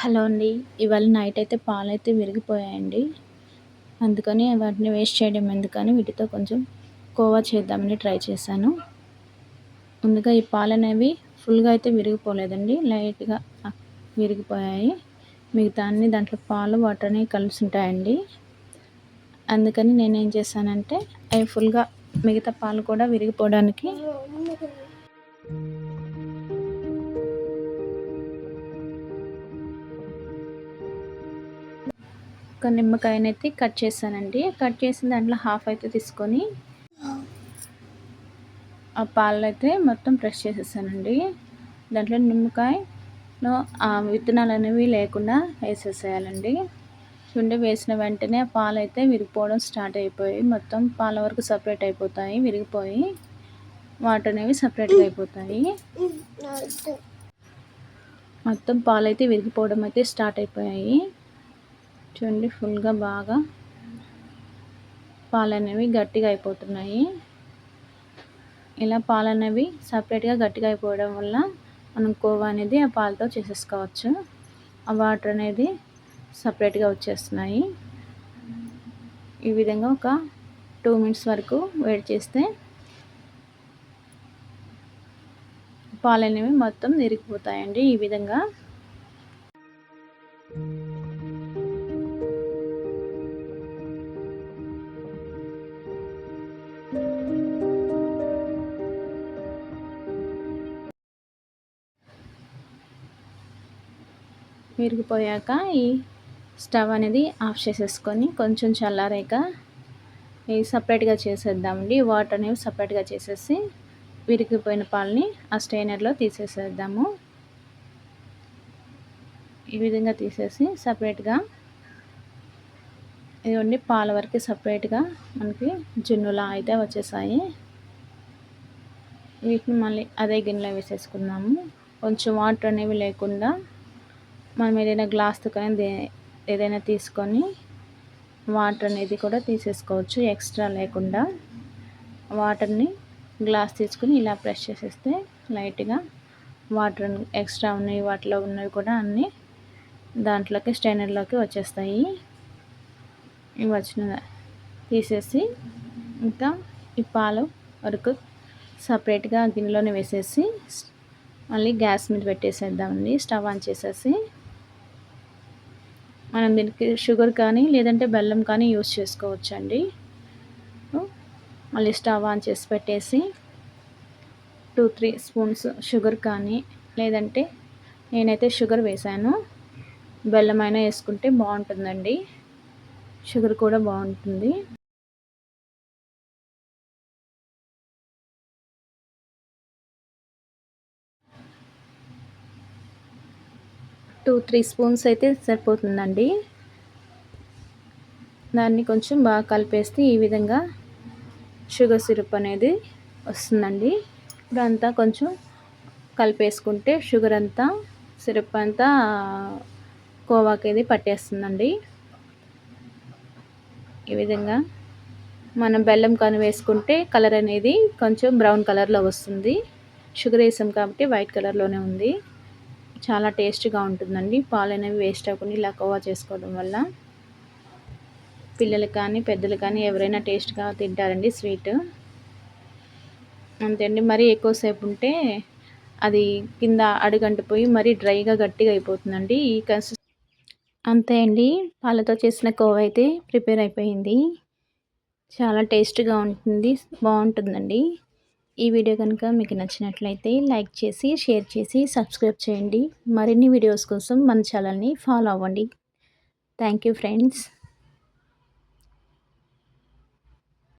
Hello అండి. ఇవాళ night అయితే పాలు అయితే విరిగిపోయాయండి. అందుకని వాటిని వేస్ట్ చేయడం ఎందుకని వీటితో కొంచెం కోవా చేద్దామని ట్రై చేశాను. ముందుగా ఈ పాలు అనేవి ఫుల్గా అయితే విరిగిపోలేదండి. లైట్గా విరిగిపోయాయి. మిగతా అన్ని దాంట్లో పాలు వాటర్ అనేవి కలిసి ఉంటాయండి అందుకని నేనేం చేశానంటే అవి ఫుల్గా మిగతా పాలు కూడా విరిగిపోవడానికి ఒక నిమ్మకాయనైతే కట్ చేశానండి. కట్ చేసిన దాంట్లో హాఫ్ అయితే తీసుకొని ఆ పాలు అయితే మొత్తం ప్రెస్ చేసేసానండి. దాంట్లో నిమ్మకాయలో ఆ విత్తనాలు అనేవి లేకుండా వేసేసేయాలండి. చుండి వేసిన వెంటనే ఆ పాలు అయితే విరిగిపోవడం స్టార్ట్ అయిపోయి మొత్తం పాల వరకు సపరేట్ అయిపోతాయి విరిగిపోయి వాటర్ అనేవి సపరేట్గా అయిపోతాయి. మొత్తం పాలు అయితే విరిగిపోవడం అయితే స్టార్ట్ అయిపోయాయి. చూడండి ఫుల్గా బాగా పాలు అనేవి గట్టిగా అయిపోతున్నాయి. ఇలా పాలు అనేవి సపరేట్గా గట్టిగా అయిపోవడం వల్ల మనం కోవా అనేది ఆ పాలతో చేసేసుకోవచ్చు. ఆ వాటర్ అనేది సపరేట్గా వచ్చేస్తున్నాయి. ఈ విధంగా ఒక టూ మినిట్స్ వరకు వెయిట్ చేస్తే పాలు అనేవి మొత్తం నిరిగిపోతాయండి ఈ విధంగా. విరిగిపోయాక ఈ స్టవ్ అనేది ఆఫ్ చేసేసుకొని కొంచెం చల్లారాక ఇవి సపరేట్గా చేసేద్దామండి. వాటర్ అనేవి సపరేట్గా చేసేసి విరిగిపోయిన పాలని ఆ స్టెయినర్లో తీసేసేద్దాము. ఈ విధంగా తీసేసి సపరేట్గా ఇదిగోండి పాల వరకు సపరేట్గా మనకి జున్నులా అయితే వచ్చేసాయి. వీటిని మళ్ళీ అదే గిన్నెలో వేసేసుకుందాము. కొంచెం వాటర్ అనేవి లేకుండా మనం ఏదైనా గ్లాస్తో కానీ ఏదైనా తీసుకొని వాటర్ అనేది కూడా తీసేసుకోవచ్చు. ఎక్స్ట్రా లేకుండా వాటర్ని గ్లాస్ తీసుకుని ఇలా ప్రెస్ చేసేస్తే లైట్గా వాటర్ ఎక్స్ట్రా ఉన్నాయి వాటిలో ఉన్నవి కూడా అన్నీ దాంట్లోకి స్టైనర్లోకి వచ్చేస్తాయి. ఇవి వచ్చిన తీసేసి ఇంకా ఈ పాలు వరకు సపరేట్గా గిన్నెలోనే వేసేసి మళ్ళీ గ్యాస్ మీద పెట్టేసేద్దామండి. స్టవ్ ఆన్ చేసేసి మనం దీనికి షుగర్ కానీ లేదంటే బెల్లం కానీ యూస్ చేసుకోవచ్చు అండి మళ్ళీ స్టవ్ ఆన్ చేసి పెట్టేసి టూ త్రీ స్పూన్స్ షుగర్ కానీ లేదంటే నేనైతే షుగర్ వేసాను. బెల్లం అయినా వేసుకుంటే బాగుంటుందండి. షుగర్ కూడా బాగుంటుంది. టూ త్రీ స్పూన్స్ అయితే సరిపోతుందండి. దాన్ని కొంచెం బాగా కలిపేస్తే ఈ విధంగా షుగర్ సిరప్ అనేది వస్తుందండి. ఇప్పుడు అంతా కొంచెం కలిపేసుకుంటే షుగర్ అంతా సిరప్ అంతా కోవాకి పట్టేస్తుందండి. ఈ విధంగా మనం బెల్లం కానీ వేసుకుంటే కలర్ అనేది కొంచెం బ్రౌన్ కలర్లో వస్తుంది. షుగర్ వేసాం కాబట్టి వైట్ కలర్లోనే ఉంది. చాలా టేస్ట్గా ఉంటుందండి. పాలు అనేవి వేస్ట్ అవ్వకుండా ఇలా కోవా చేసుకోవడం వల్ల. పిల్లలు కానీ పెద్దలు కానీ ఎవరైనా టేస్ట్గా తింటారండి స్వీట్. అంతే అండి. మరీ ఎక్కువసేపు ఉంటే అది కింద అడుగంటిపోయి మరీ డ్రైగా గట్టిగా అయిపోతుందండి. ఈ కన్సి అంతే అండి. పాలతో చేసిన కోవ అయితే ప్రిపేర్ అయిపోయింది. చాలా టేస్ట్గా ఉంటుంది. బాగుంటుందండి. ఈ వీడియో కనుక మీకు నచ్చినట్లయితే లైక్ చేసి షేర్ చేసి సబ్స్క్రైబ్ చేయండి. మరిన్ని వీడియోస్ కోసం మన ఛానల్ని ఫాలో అవ్వండి. Thank you friends.